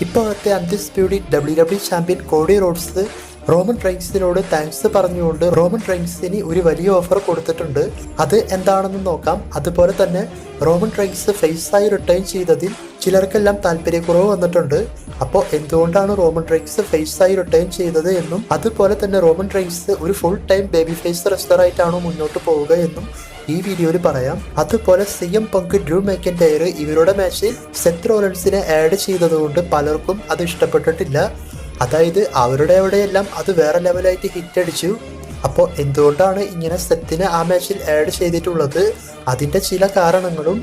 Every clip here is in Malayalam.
ഇപ്പോഴത്തെ undisputed W W champion Cody Rhodes Roman റൈൻസിനോട് thanks പറഞ്ഞുകൊണ്ട് റോമൻ റൈൻസിന് ഒരു വലിയ ഓഫർ കൊടുത്തിട്ടുണ്ട്. അത് എന്താണെന്ന് നോക്കാം. അതുപോലെ തന്നെ റോമൻ റൈൻസ് ആയി റിട്ടേൺ ചെയ്തതിൽ ചിലർക്കെല്ലാം താല്പര്യക്കുറവ് വന്നിട്ടുണ്ട്. അപ്പോൾ എന്തുകൊണ്ടാണ് റോമൻ റൈൻസ് ആയി റിട്ടേൺ ചെയ്തത് എന്നും അതുപോലെ തന്നെ റോമൻ റൈൻസ് ഒരു full time baby face wrestler ആയിട്ടാണോ മുന്നോട്ട് പോവുക എന്നും ഈ വീഡിയോയിൽ പറയാം. അതുപോലെ C M Punk Drew McIntyre ഇവരുടെ മാച്ചിൽ സെത്ത് റോലൻസിനെ ആഡ് ചെയ്തതുകൊണ്ട് പലർക്കും അത് ഇഷ്ടപ്പെട്ടിട്ടില്ല. അതായത് അവരുടെ അവിടെയെല്ലാം അത് വേറെ ലെവലായിട്ട് ഹിറ്റ് അടിച്ചു. അപ്പോൾ എന്തുകൊണ്ടാണ് ഇങ്ങനെ സെത്തിനെ ആ മാച്ചിൽ ആഡ് ചെയ്തിട്ടുള്ളത്? അതിന്റെ ചില കാരണങ്ങളും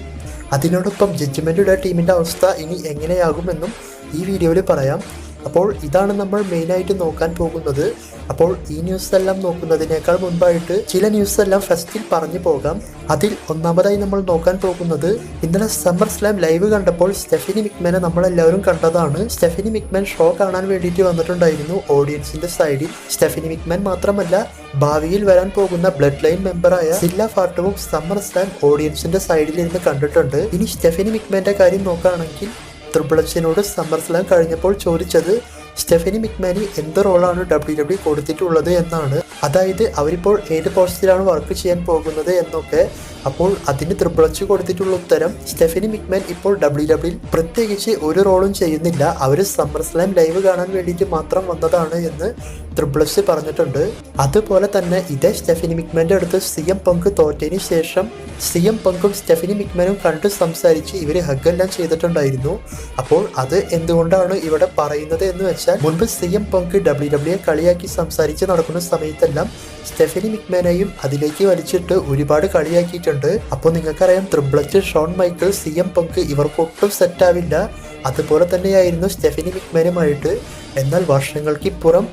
അതിനോടൊപ്പം ജഡ്ജ്മെന്റുള്ള ടീമിന്റെ അവസ്ഥ ഇനി എങ്ങനെയാകുമെന്നും ഈ വീഡിയോയിൽ പറയാം. അപ്പോൾ ഇതാണ് നമ്മൾ മെയിനായിട്ട് നോക്കാൻ പോകുന്നത്. അപ്പോൾ ഈ ന്യൂസ് എല്ലാം നോക്കുന്നതിനേക്കാൾ മുൻപായിട്ട് ചില ന്യൂസ് എല്ലാം ഫസ്റ്റിൽ പറഞ്ഞു പോകാം. അതിൽ ഒന്നാമതായി നമ്മൾ നോക്കാൻ പോകുന്നത് ഇന്നലെ സമ്മർ സ്ലാം ലൈവ് കണ്ടപ്പോൾ സ്റ്റെഫിനി മിക്മനെ നമ്മളെല്ലാവരും കണ്ടതാണ്. സ്റ്റെഫിനി മിക്മൻ ഷോ കാണാൻ വേണ്ടിയിട്ട് വന്നിട്ടുണ്ടായിരുന്നു ഓഡിയൻസിന്റെ സൈഡിൽ സ്റ്റെഫിനി മിക്മൻ മാത്രമല്ല ഭാവിയിൽ വരാൻ പോകുന്ന ബ്ലഡ് ലൈൻ മെമ്പറായ സില്ല ഫാർട്ടവും സമ്മർ സ്ലാം ഓഡിയൻസിന്റെ സൈഡിൽ ഇരുന്ന് കണ്ടിട്ടുണ്ട്. ഇനി സ്റ്റെഫിനി മിക്മന്റെ കാര്യം നോക്കുകയാണെങ്കിൽ ത്രിബിളച്ചിനോട് സമ്മർ സ്ലാം കഴിഞ്ഞപ്പോൾ ചോദിച്ചത് സ്റ്റെഫനി മിക്മാനി എന്ത് റോളാണ് ഡബ്ല്യു ഡബ്ല്യു കൊടുത്തിട്ടുള്ളത് എന്നാണ്. അതായത് അവരിപ്പോൾ ഏത് പോസ്റ്റിലാണ് വർക്ക് ചെയ്യാൻ പോകുന്നത് എന്നൊക്കെ അപ്പോൾ അതിന് ത്രിപ്പിളച്ച് കൊടുത്തിട്ടുള്ള ഉത്തരം സ്റ്റെഫനി മിക്മാൻ ഇപ്പോൾ ഡബ്ല്യു ഡബ്ല്യു പ്രത്യേകിച്ച് ഒരു റോളും ചെയ്യുന്നില്ല. അവർ സമ്മർ സ്ലാം ലൈവ് കാണാൻ വേണ്ടിയിട്ട് മാത്രം വന്നതാണ് എന്ന് ത്രിപ്പിളച്ച് പറഞ്ഞിട്ടുണ്ട്. അതുപോലെ തന്നെ ഇതേ സ്റ്റെഫനി മിക്മാന്റെ അടുത്ത് സി എം പങ്ക് തോറ്റതിന് ശേഷം സി എം പങ്കും സ്റ്റെഫനി മിക്മാനും കണ്ട് സംസാരിച്ച് ഇവർ ഹഗ്ഗെല്ലാം ചെയ്തിട്ടുണ്ടായിരുന്നു. അപ്പോൾ അത് എന്തുകൊണ്ടാണ് ഇവിടെ പറയുന്നത് എന്ന് വെച്ചാൽ മുൻപ് C M Punk W W കളിയാക്കി സംസാരിച്ച് നടക്കുന്ന സമയത്തെല്ലാം സ്റ്റെഫനി മിക്മാനെയും അതിലേക്ക് വലിച്ചിട്ട് ഒരുപാട് കളിയാക്കിയിട്ടുണ്ട്. അപ്പോൾ നിങ്ങൾക്കറിയാം ത്രിബ്ലറ്റ് Shawn Michael C M Punk ഇവർക്കൊട്ടും സെറ്റാവില്ല അതുപോലെ തന്നെയായിരുന്നു സ്റ്റെഫനി മിക്മാനുമായിട്ട്. എന്നാൽ വർഷങ്ങൾക്കിപ്പുറം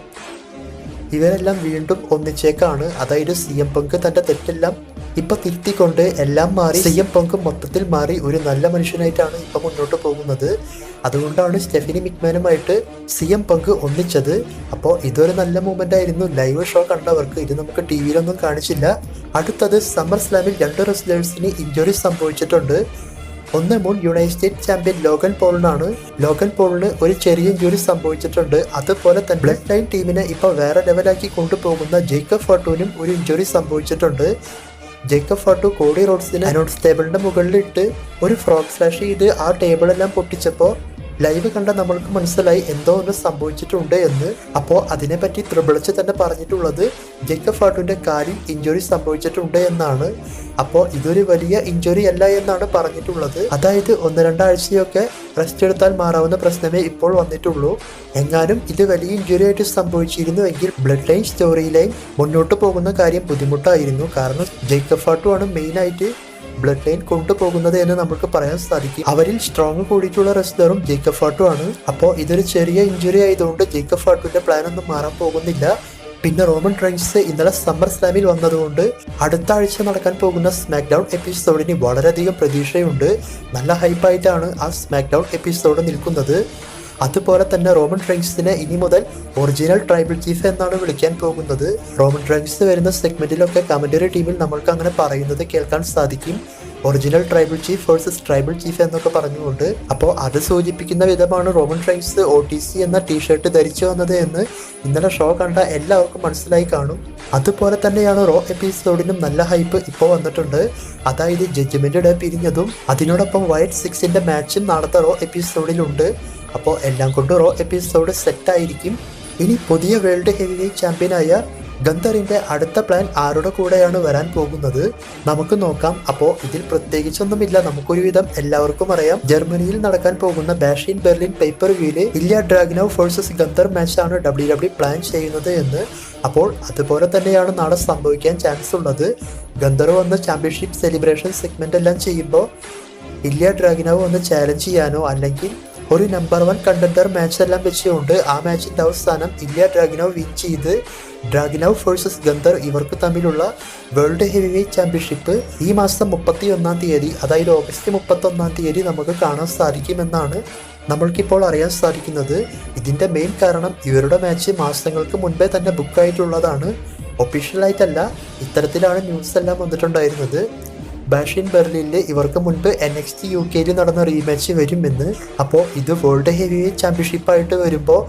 ഇവരെല്ലാം വീണ്ടും ഒന്നിച്ചേക്കാണ്. അതായത് സി എം പങ്ക് തന്റെ തെറ്റെല്ലാം ഇപ്പൊ തിരുത്തിക്കൊണ്ട് എല്ലാം മാറി. സി എം പങ്ക് മൊത്തത്തിൽ മാറി. ഒരു നല്ല മനുഷ്യനായിട്ടാണ് ഇപ്പൊ മുന്നോട്ട് പോകുന്നത്. അതുകൊണ്ടാണ് സ്റ്റെഫിനി മിക്മാനുമായിട്ട് സി എം പങ്ക് ഒന്നിച്ചത്. അപ്പോൾ ഇതൊരു നല്ല മൂമെന്റ് ആയിരുന്നു. ലൈവ് ഷോ കണ്ടവർക്ക് ഇത് നമുക്ക് ടി വിയിലൊന്നും കാണിച്ചില്ല. അടുത്തത് സമ്മർ സ്ലാമിൽ രണ്ട് റെസ്ലേഴ്സിന് ഇഞ്ചുറി സംഭവിച്ചിട്ടുണ്ട്. ഒന്ന് മുൻ യുണൈറ്റഡ് സ്റ്റേറ്റ് ചാമ്പ്യൻ ലോഗൻ പോളിനാണ്. ലോഗൻ പോളിന് ഒരു ചെറിയ ഇഞ്ചുറി സംഭവിച്ചിട്ടുണ്ട്. അതുപോലെ തന്നെ ബ്ലഡ് ലൈൻ ടീമിനെ ഇപ്പോൾ വേറെ ലെവലാക്കി കൊണ്ടുപോകുന്ന ജേക്കബ് ഫോട്ടോനും ഒരു ഇഞ്ചുറി സംഭവിച്ചിട്ടുണ്ട്. ജേക്കബ് ഫോട്ടോ കോടി റോഡ്സിന് അനൗൺസ് ടേബിളിന്റെ മുകളിലിട്ട് ഒരു ഫ്രോക്ക് സ്ലാഷ് ചെയ്ത് ആ ടേബിളെല്ലാം പൊട്ടിച്ചപ്പോൾ ലൈവ് കണ്ട നമ്മൾക്ക് മനസ്സിലായി എന്തോ ഒന്ന് സംഭവിച്ചിട്ടുണ്ട് എന്ന്. അപ്പോൾ അതിനെപ്പറ്റി ത്രിബിളിച്ച് തന്നെ പറഞ്ഞിട്ടുള്ളത് ജേക്കബ് ഫാട്ടുവിന്റെ കാലിൽ ഇഞ്ചുറി സംഭവിച്ചിട്ടുണ്ട് എന്നാണ്. അപ്പോൾ ഇതൊരു വലിയ ഇഞ്ചുറി അല്ല എന്നാണ് പറഞ്ഞിട്ടുള്ളത്. അതായത് ഒന്ന് രണ്ടാഴ്ചയൊക്കെ റെസ്റ്റ് എടുത്താൽ മാറാവുന്ന പ്രശ്നമേ ഇപ്പോൾ വന്നിട്ടുള്ളൂ. എങ്ങാനും ഇത് വലിയ ഇഞ്ചുറി ആയിട്ട് സംഭവിച്ചിരുന്നുവെങ്കിൽ ബ്ലഡ് ലൈൻ സ്റ്റോറി ലൈൻ മുന്നോട്ട് പോകുന്ന കാര്യം ബുദ്ധിമുട്ടായിരുന്നു. കാരണം ജേക്കബ് ഫാട്ടു ആണ് മെയിനായിട്ട് ബ്ലഡ് ലൈൻ കൊണ്ടുപോകുന്നത് എന്ന് നമുക്ക് പറയാൻ സാധിക്കും. അവരിൽ സ്ട്രോങ് കൂടിയിട്ടുള്ള റെസ്ലറും ജേക്കബ് ഫാട്ടു ആണ്. അപ്പോൾ ഇതൊരു ചെറിയ ഇഞ്ചുറി ആയതുകൊണ്ട് ജേക്കബ് ഫാട്ടുവിന്റെ പ്ലാൻ ഒന്നും മാറാൻ പോകുന്നില്ല. പിന്നെ റോമൻ റൈൻസ് ഇന്നലെ സമ്മർ സ്ലാമിൽ വന്നതുകൊണ്ട് അടുത്ത ആഴ്ച നടക്കാൻ പോകുന്ന സ്മാക്ക് ഡൗൺ എപ്പിസോഡിന് വളരെയധികം പ്രതീക്ഷയുണ്ട്. നല്ല ഹൈപ്പായിട്ടാണ് ആ സ്മാക്ക് ഡൗൺ എപ്പിസോഡ് നിൽക്കുന്നത്. അതുപോലെ തന്നെ റോമൻ റൈൻസിനെ ഇനി മുതൽ ഒറിജിനൽ ട്രൈബൽ ചീഫ് എന്നാണ് വിളിക്കാൻ പോകുന്നത്. റോമൻ റൈൻസ് വരുന്ന സെഗ്മെന്റിലൊക്കെ കമന്ററി ടീമിൽ നമ്മൾക്ക് അങ്ങനെ പറയുന്നത് കേൾക്കാൻ സാധിക്കും. Original tribal chief versus tribal chief എന്നൊക്കെ പറഞ്ഞുകൊണ്ട്. അപ്പോൾ അത് സൂചിപ്പിക്കുന്ന വിധമാണ് Roman Reigns O T C എന്ന ടീഷർട്ട് ധരിച്ചു വന്നത് എന്ന് ഇന്നലെ ഷോ കണ്ട എല്ലാവർക്കും മനസ്സിലായി കാണും. അതുപോലെ തന്നെയാണ് റോ എപ്പിസോഡിനും നല്ല ഹൈപ്പ് ഇപ്പോൾ വന്നിട്ടുണ്ട്. അതായത് ജഡ്ജ്മെന്റ് ഡേ പിരിഞ്ഞതും അതിനോടൊപ്പം വൈറ്റ് സിക്സിന്റെ മാച്ചും നാളത്തെ റോ എപ്പിസോഡിലുണ്ട്. അപ്പോൾ എല്ലാം കൊണ്ട് റോ എപ്പിസോഡ് സെറ്റായിരിക്കും ഇനി പുതിയ വേൾഡ് ഹെവി ചാമ്പ്യനായ ഗന്ധറിന്റെ അടുത്ത പ്ലാൻ ആരുടെ കൂടെയാണ് വരാൻ പോകുന്നത്? നമുക്ക് നോക്കാം. അപ്പോൾ ഇതിൽ പ്രത്യേകിച്ചൊന്നുമില്ല. നമുക്കൊരുവിധം എല്ലാവർക്കും അറിയാം. ജർമ്മനിയിൽ നടക്കാൻ പോകുന്ന ബാഷിൻ ബെർലിൻ പേപ്പർ വ്യൂൽ ഇല്യ ഡ്രാഗനോ ഫോഴ്സസ് ഗന്ധർ മാച്ചാണ് ഡബ്ല്യു ഡബ്ല്യു പ്ലാൻ ചെയ്യുന്നത് എന്ന്. അപ്പോൾ അതുപോലെ തന്നെയാണ് നാളെ സംഭവിക്കാൻ ചാൻസ് ഉള്ളത്. ഗന്ധർ വന്ന് ചാമ്പ്യൻഷിപ്പ് സെലിബ്രേഷൻ സെഗ്മെന്റ് എല്ലാം ചെയ്യുമ്പോൾ ഇല്യ ഡ്രാഗനോ ഒന്ന് ചാലഞ്ച് ചെയ്യാനോ അല്ലെങ്കിൽ ഒരു നമ്പർ വൺ കണ്ടന്റർ മാച്ച് എല്ലാം വെച്ചുകൊണ്ട് ആ മാച്ചിന്റെ അവസാനം ഇല്യ ഡ്രാഗിനോ വിൻ ചെയ്ത് ഡ്രാഗിനോ വേഴ്സസ് ഗന്ധർ ഇവർക്ക് തമ്മിലുള്ള വേൾഡ് ഹെവി വെയ്റ്റ് ചാമ്പ്യൻഷിപ്പ് ഈ മാസം മുപ്പത്തി ഒന്നാം തീയതി അതായത് ഓഗസ്റ്റ് മുപ്പത്തി ഒന്നാം തീയതി നമുക്ക് കാണാൻ സാധിക്കുമെന്നാണ് നമ്മൾക്കിപ്പോൾ അറിയാൻ സാധിക്കുന്നത്. ഇതിന്റെ മെയിൻ കാരണം ഇവരുടെ മാച്ച് മാസങ്ങൾക്ക് മുൻപേ തന്നെ ബുക്കായിട്ടുള്ളതാണ് ഒഫീഷ്യലായിട്ടല്ല ഇത്തരത്തിലാണ് ന്യൂസ് എല്ലാം വന്നിട്ടുണ്ടായിരുന്നത്. ബാഷിൻ ബെർലിനിൽ ഇവർക്ക് മുൻപ് എൻ എക്സ് ടി യു കെയിൽ നടന്ന റീമാച്ച് വരുമെന്ന്. അപ്പോൾ ഇത് വേൾഡ് ഹെവി വെയിറ്റ് ചാമ്പ്യൻഷിപ്പായിട്ട് വരുമ്പോൾ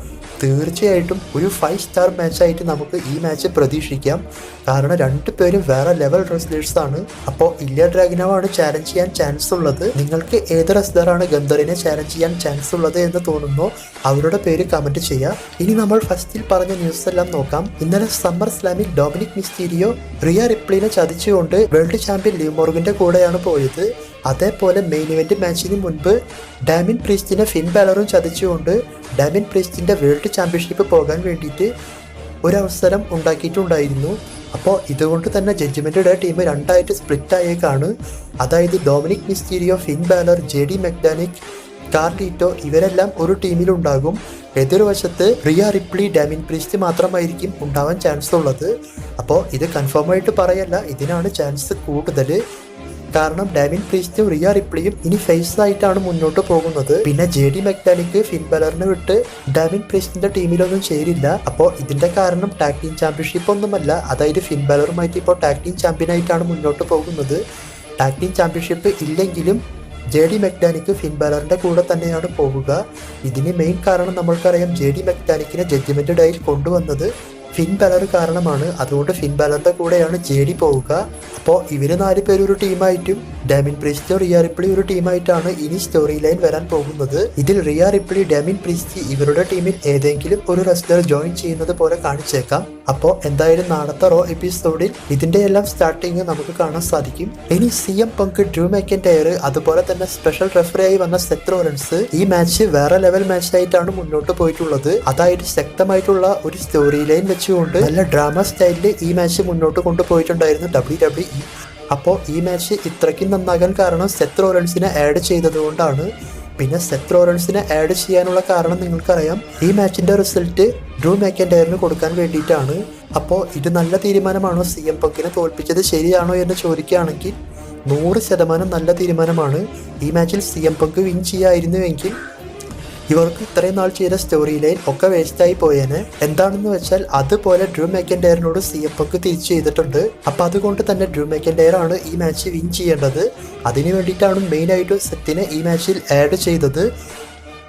തീർച്ചയായിട്ടും ഒരു ഫൈവ് സ്റ്റാർ മാച്ചായിട്ട് നമുക്ക് ഈ മാച്ച് പ്രതീക്ഷിക്കാം. കാരണം രണ്ടുപേരും വേറെ ലെവൽ റെസ്ലേഴ്സ് ആണ്. അപ്പോൾ ഇല്ല ഡ്രാഗിനോവാണ് ചാലഞ്ച് ചെയ്യാൻ ചാൻസ് ഉള്ളത്. നിങ്ങൾക്ക് ഏത് റെസ്ലറാണ് ഗന്ധറിനെ ചാലഞ്ച് ചെയ്യാൻ ചാൻസ് ഉള്ളത് എന്ന് തോന്നുന്നു അവരുടെ പേര് കമന്റ് ചെയ്യാം. ഇനി നമ്മൾ ഫസ്റ്റിൽ പറഞ്ഞ ന്യൂസ് എല്ലാം നോക്കാം. ഇന്നലെ സമ്മർ സ്ലാമിൽ ഡൊമിനിക് മിസ്റ്റീരിയോ റിയ റിപ്ലിനെ ചതിച്ചുകൊണ്ട് വേൾഡ് ചാമ്പ്യൻ ലിവ് മോർഗിന്റെ കൂടെയാണ് പോയത്. അതേപോലെ മെയിൻ ഇവന്റ് മാച്ചിന് മുൻപ് ഡാമിൻ പ്രീസ്റ്റിനെ ഫിൻ ബാലറും ചതിച്ചുകൊണ്ട് ഡാമിൻ പ്രീസ്റ്റിന്റെ വേൾഡ് ചാമ്പ്യൻഷിപ്പ് പോകാൻ വേണ്ടിയിട്ട് ഒരവസരം ഉണ്ടാക്കിയിട്ടുണ്ടായിരുന്നു. അപ്പോൾ ഇതുകൊണ്ട് തന്നെ ജഡ്ജ്മെന്റുടെ ടീം രണ്ടായിട്ട് സ്പ്ലിറ്റ് ആയേക്കാണ് അതായത് Dominik Mysterio Finn Balor J D McDonagh Carlito ഇവരെല്ലാം ഒരു ടീമിലുണ്ടാകും എതിർവശത്ത് റിയ റിപ്ലി ഡാമിൻ പ്രീസ്റ്റ് മാത്രമായിരിക്കും ഉണ്ടാവാൻ ചാൻസ് ഉള്ളത്. അപ്പോൾ ഇത് കൺഫേം ആയിട്ട് പറയല്ല ഇതിനാണ് ചാൻസ് കൂടുതൽ കാരണം ഡാവിൻ പ്രീസ്റ്റും റിയ റിപ്ലിയും ഇനി ഫേസ് ആയിട്ടാണ് മുന്നോട്ട് പോകുന്നത്. പിന്നെ ജെ ഡി മെക്ഡാനിക്ക് ഫിൻബലറിനെ വിട്ട് ഡാവിൻ പ്രീസ്റ്റിന്റെ ടീമിലൊന്നും ചേരില്ല. അപ്പോ ഇതിന്റെ കാരണം ടാഗ് ടീം ചാമ്പ്യൻഷിപ്പ് ഒന്നുമല്ല അതായത് ഫിൻബലറുമായിട്ട് ഇപ്പോൾ ടാഗ് ടീം ചാമ്പ്യൻ ആയിട്ടാണ് മുന്നോട്ട് പോകുന്നത്. ടാഗ് ടീം ചാമ്പ്യൻഷിപ്പ് ഇല്ലെങ്കിലും ജെ ഡി മെക്ഡാനിക്ക് ഫിൻബലറിന്റെ കൂടെ തന്നെയാണ് പോവുക ഇതിന് മെയിൻ കാരണം നമ്മൾക്കറിയാം ജെ ഡി മെക്ഡാനിക്കിനെ ജഡ്ജ്മെന്റ് ഡേയിൽ കൊണ്ടുവന്നത്. ഫിൻ ബാലർ കാരണമാണ്. അതുകൊണ്ട് ഫിൻ ബാലറിന്റെ കൂടെയാണ് ജെ ഡി പോവുക. അപ്പോൾ ഇവർ നാല് പേര് ഒരു ടീമായിട്ടും ഡാമിൻ പ്രീസ്റ്റ് റിയ റിപ്ലി ഒരു ടീമായിട്ടാണ് ഇനി സ്റ്റോറി ലൈൻ വരാൻ പോകുന്നത്. ഇതിൽ റിയ റിപ്ലി ഡാമിൻ പ്രീസ്റ്റ് ഇവരുടെ ടീമിൽ ഏതെങ്കിലും ഒരു റെസ്ലർ ജോയിൻ ചെയ്യുന്നത് പോലെ കാണിച്ചേക്കാം. അപ്പോൾ എന്തായാലും നാളത്തെ റോ എപ്പിസോഡിൽ ഇതിന്റെ എല്ലാം സ്റ്റാർട്ടിങ് നമുക്ക് കാണാൻ സാധിക്കും. ഇനി C M Punk Drew McIntyre അതുപോലെ തന്നെ സ്പെഷ്യൽ റെഫറി ആയി വന്ന സെത്ത് റോലൻസ് ഈ മാച്ച് വേറെ ലെവൽ മാച്ച് ആയിട്ടാണ് മുന്നോട്ട് പോയിട്ടുള്ളത്. അതായത് ശക്തമായിട്ടുള്ള ഒരു സ്റ്റോറി ലൈൻ വെച്ചുകൊണ്ട് നല്ല ഡ്രാമ സ്റ്റൈലിൽ ഈ മാച്ച് മുന്നോട്ട് കൊണ്ടുപോയിട്ടുണ്ടായിരുന്നു ഡബ്ല്യു ഡബ്ല്യു ഇ അപ്പോൾ ഈ മാച്ച് ഇത്രയ്ക്കും നന്നാകാൻ കാരണം സെത്ത് റോലൻസിനെ ആഡ് ചെയ്തതുകൊണ്ടാണ് പിന്നെ സെത്ത് റോലൻസിനെ ആഡ് ചെയ്യാനുള്ള കാരണം നിങ്ങൾക്കറിയാം. ഈ മാച്ചിന്റെ റിസൾട്ട് ഡ്രൂ മാക്കൻഡയറിന് കൊടുക്കാൻ വേണ്ടിയിട്ടാണ്. അപ്പോൾ ഇത് നല്ല തീരുമാനമാണോ? സി എം പങ്കിനെ തോൽപ്പിച്ചത് ശരിയാണോ എന്ന് ചോദിക്കുകയാണെങ്കിൽ നൂറ് ശതമാനം നല്ല തീരുമാനമാണ്. ഈ മാച്ചിൽ സി എം പങ്ക് വിൻ ചെയ്യായിരുന്നുവെങ്കിൽ ഇവർക്ക് ഇത്രയും നാൾ ചെയ്ത സ്റ്റോറി ലൈൻ ഒക്കെ വേസ്റ്റായി പോയേനെ. എന്താണെന്ന് വെച്ചാൽ അതുപോലെ ഡ്രൂ മെക്കൻഡയറിനോട് സി എഫ് പങ്ക് തിരിച്ചു ചെയ്തിട്ടുണ്ട്. അപ്പൊ അതുകൊണ്ട് തന്നെ ഡ്രൂ മെക്കൻഡയർ ആണ് ഈ മാച്ച് വിൻ ചെയ്യേണ്ടത്. അതിനു വേണ്ടിയിട്ടാണ് മെയിൻ ആയിട്ട് സെറ്റിനെ ഈ മാച്ചിൽ ആഡ് ചെയ്തത്.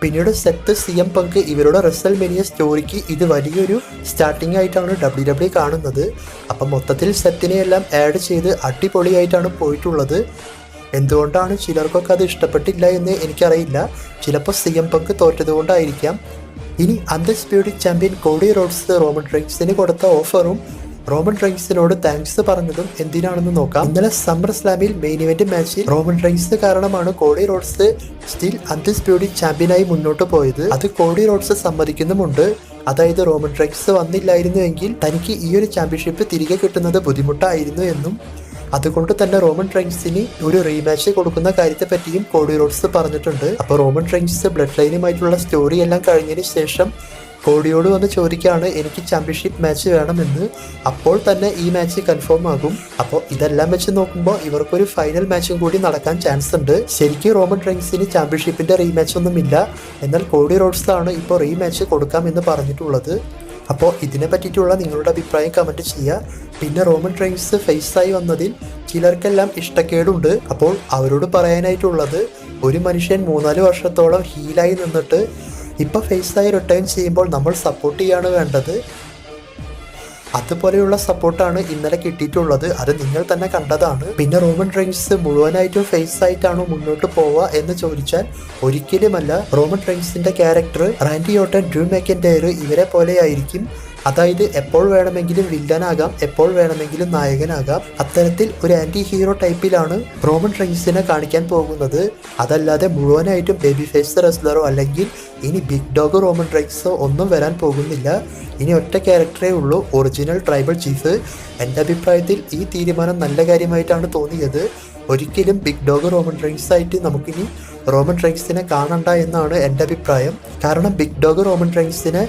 പിന്നീട് സെത്ത് സി എം പങ്ക് ഇവരുടെ റെസൽ മെനിയ സ്റ്റോറിക്ക് ഇത് വലിയൊരു സ്റ്റാർട്ടിംഗ് ആയിട്ടാണ് ഡബ്ല്യു ഡബ്ല്യു കാണുന്നത്. അപ്പം മൊത്തത്തിൽ സെത്തിനെ എല്ലാം ആഡ് ചെയ്ത് അടിപൊളിയായിട്ടാണ് പോയിട്ടുള്ളത്. എന്തുകൊണ്ടാണ് ചിലർക്കൊക്കെ അത് ഇഷ്ടപ്പെട്ടില്ല എന്ന് എനിക്കറിയില്ല. ചിലപ്പോൾ സി എം പങ്ക് തോറ്റതുകൊണ്ടായിരിക്കാം. ഇനി undisputed champion Cody Rhodes Roman റൈൻസിന് കൊടുത്ത ഓഫറും റോമൻ റൈൻസിനോട് താങ്ക്സ് പറഞ്ഞതും എന്തിനാണെന്ന് നോക്കാം. ഇന്നലെ സമ്മർ സ്ലാമിൽ മെയിൻ ഇവന്റ് മാച്ചിൽ റോമൻ റൈൻസ് കാരണമാണ് കോഡി റോഡ്സ് സ്റ്റിൽ അൺഡിസ്പ്യൂട്ടഡ് ചാമ്പ്യനായി മുന്നോട്ട് പോയത്. അത് കോഡി റോഡ്സ് സമ്മതിക്കുന്നുമുണ്ട്. അതായത് റോമൻ റൈൻസ് വന്നില്ലായിരുന്നുവെങ്കിൽ തനിക്ക് ഈ ഒരു ചാമ്പ്യൻഷിപ്പ് തിരികെ കിട്ടുന്നത് ബുദ്ധിമുട്ടായിരുന്നു എന്നും അതുകൊണ്ട് തന്നെ റോമൻ ട്രെയിൻസിന് ഒരു റീമാച്ച് കൊടുക്കുന്ന കാര്യത്തെ പറ്റിയും കോഡി റോഡ്സ് പറഞ്ഞിട്ടുണ്ട്. അപ്പോൾ റോമൻ ട്രെയിൻസ് ബ്ലഡ് ലൈനുമായിട്ടുള്ള സ്റ്റോറി എല്ലാം കഴിഞ്ഞതിന് ശേഷം കോഡിയോട് വന്ന് ചോദിക്കുകയാണ് എനിക്ക് ചാമ്പ്യൻഷിപ്പ് മാച്ച് വേണമെന്ന്. അപ്പോൾ തന്നെ ഈ മാച്ച് കൺഫേം ആകും. അപ്പോൾ ഇതെല്ലാം വെച്ച് നോക്കുമ്പോൾ ഇവർക്കൊരു ഫൈനൽ മാച്ചും കൂടി നടക്കാൻ ചാൻസ് ഉണ്ട്. ശരിക്കും റോമൻ ട്രെയിൻസിന് ചാമ്പ്യൻഷിപ്പിന്റെ റീമാച്ച് ഒന്നുമില്ല. എന്നാൽ കോഡി റോഡ്സ് ആണ് ഇപ്പോൾ റീമാച്ച് കൊടുക്കാം എന്ന് പറഞ്ഞിട്ടുള്ളത്. അപ്പോൾ ഇതിനെ പറ്റിയിട്ടുള്ള നിങ്ങളുടെ അഭിപ്രായം കമന്റ് ചെയ്യുക. പിന്നെ റോമൻ ട്രെയിൻസ് ഫേസായി വന്നതിൽ ചിലർക്കെല്ലാം ഇഷ്ടക്കേടുണ്ട്. അപ്പോൾ അവരോട് പറയാനായിട്ടുള്ളത് ഒരു മനുഷ്യൻ മൂന്നാൽ വർഷത്തോളം ഹീലായി നിന്നിട്ട് ഇപ്പോൾ ഫേസായി റിട്ടേൺ ചെയ്യുമ്പോൾ നമ്മൾ സപ്പോർട്ട് ചെയ്യാണ് വേണ്ടത്. അതുപോലെയുള്ള സപ്പോർട്ടാണ് ഇന്നലെ കിട്ടിയിട്ടുള്ളത്. അത് നിങ്ങൾ തന്നെ കണ്ടതാണ്. പിന്നെ റോമൻ റെയിൻസ് മുഴുവനായിട്ടും ഫേസ് ആയിട്ടാണോ മുന്നോട്ട് പോവുക എന്ന് ചോദിച്ചാൽ ഒരിക്കലുമല്ല. Roman റെയിൻസിന്റെ character Randy Orton Drew McIntyre ഇവരെ പോലെയായിരിക്കും. അതായത് എപ്പോൾ വേണമെങ്കിലും വില്ലനാകാം എപ്പോൾ വേണമെങ്കിലും നായകനാകാം. അത്തരത്തിൽ ഒരു ആന്റി ഹീറോ ടൈപ്പിലാണ് റോമൻ റെയിൻസിനെ കാണിക്കാൻ പോകുന്നത്. അതല്ലാതെ മുഴുവനായിട്ടും ബേബി ഫേസ് റെസ്ലറോ അല്ലെങ്കിൽ ഇനി ബിഗ് ഡോഗ് റോമൻ ഡ്രൈക്സോ ഒന്നും വരാൻ പോകുന്നില്ല. ഇനി ഒറ്റ ക്യാരക്ടറേ ഉള്ളൂ ഒറിജിനൽ ട്രൈബൽ ചീഫ് എന്റെ അഭിപ്രായത്തിൽ ഈ തീരുമാനം നല്ല കാര്യമായിട്ടാണ് തോന്നിയത്. ഒരിക്കലും ബിഗ് ഡോഗ് റോമൻ ഡ്രൈക്സ് ആയിട്ട് നമുക്കിനി റോമൻ ഡ്രൈക്സിനെ കാണണ്ട എന്നാണ് എന്റെ അഭിപ്രായം. കാരണം ബിഗ് ഡോഗ് റോമൻ റെയിൻസിനെ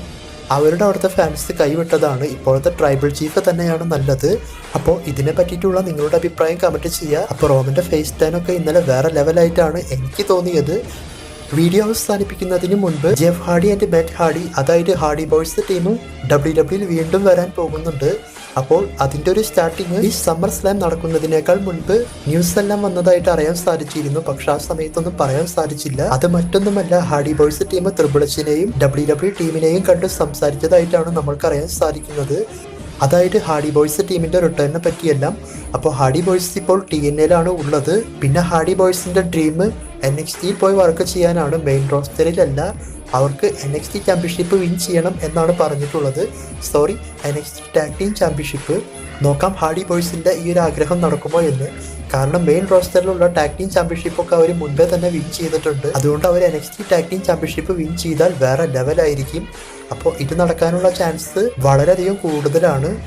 അവരുടെ അവിടുത്തെ ഫാൻസ് കൈവിട്ടതാണ്. ഇപ്പോഴത്തെ ട്രൈബൽ ചീഫ് തന്നെയാണ് നല്ലത്. അപ്പോൾ ഇതിനെ പറ്റിയിട്ടുള്ള നിങ്ങളുടെ അഭിപ്രായം കമന്റ് ചെയ്യുക. അപ്പോൾ റോമന്റെ ഫേസ് ടൈനൊക്കെ ഇന്നലെ വേറെ ലെവലായിട്ടാണ് എനിക്ക് തോന്നിയത്. വീഡിയോ അവസാനിപ്പിക്കുന്നതിന് മുൻപ് ജെഫ് ഹാർഡി ആൻഡ് ബെറ്റ് ഹാർഡി അതായത് ഹാർഡി ബോയ്സ് ടീമും ഡബ്ല്യു ഡബ്ല്യൂയിൽ വീണ്ടും വരാൻ പോകുന്നുണ്ട്. അപ്പോൾ അതിന്റെ ഒരു സ്റ്റാർട്ടിങ് ഈ സമ്മർ സ്ലാം നടക്കുന്നതിനേക്കാൾ മുൻപ് ന്യൂസ് എല്ലാം വന്നതായിട്ട് അറിയാൻ സാധിച്ചിരുന്നു. പക്ഷെ ആ സമയത്തൊന്നും പറയാൻ സാധിച്ചില്ല. അത് മറ്റൊന്നുമല്ല ഹാർഡി ബോയ്സ് ടീം ത്രിബിളച്ചിനെയും ഡബ്ല്യു ഡബ്ല്യു ടീമിനെയും കണ്ട് സംസാരിച്ചതായിട്ടാണ് നമ്മൾക്കറിയാൻ സാധിക്കുന്നത്. അതായത് ഹാർഡി ബോയ്സ് ടീമിന്റെ റിട്ടേണിനെ പറ്റിയെല്ലാം. അപ്പോൾ ഹാർഡി ബോയ്സ് ഇപ്പോൾ ടി എൻ എയിലാണ് ഉള്ളത്. പിന്നെ ഹാർഡി ബോയ്സിന്റെ ഡ്രീം എൻ എക്സ് ടി പോയി വർക്ക് ചെയ്യാനാണ് മെയിൻ റോസ്റ്ററിലല്ല അവർക്ക് N X T championship win ചെയ്യണം എന്നാണ് പറഞ്ഞിട്ടുള്ളത്. Sorry N X T tag team championship നോക്കാം ഹാഡി ബോയ്സിന്റെ ഈ ഒരു ആഗ്രഹം നടക്കുമോ എന്ന്. കാരണം മെയിൻ റോസ്റ്ററിലുള്ള ടാഗ് ടീം ചാമ്പ്യൻഷിപ്പ് ഒക്കെ അവർ മുൻപേ തന്നെ വിൻ ചെയ്തിട്ടുണ്ട്. അതുകൊണ്ട് അവർ N X T tag team championship win ചെയ്താൽ വേറെ ലെവലായിരിക്കും അപ്പോൾ ഇത് നടക്കാനുള്ള ചാൻസ് വളരെയധികം കൂടുതലാണ്.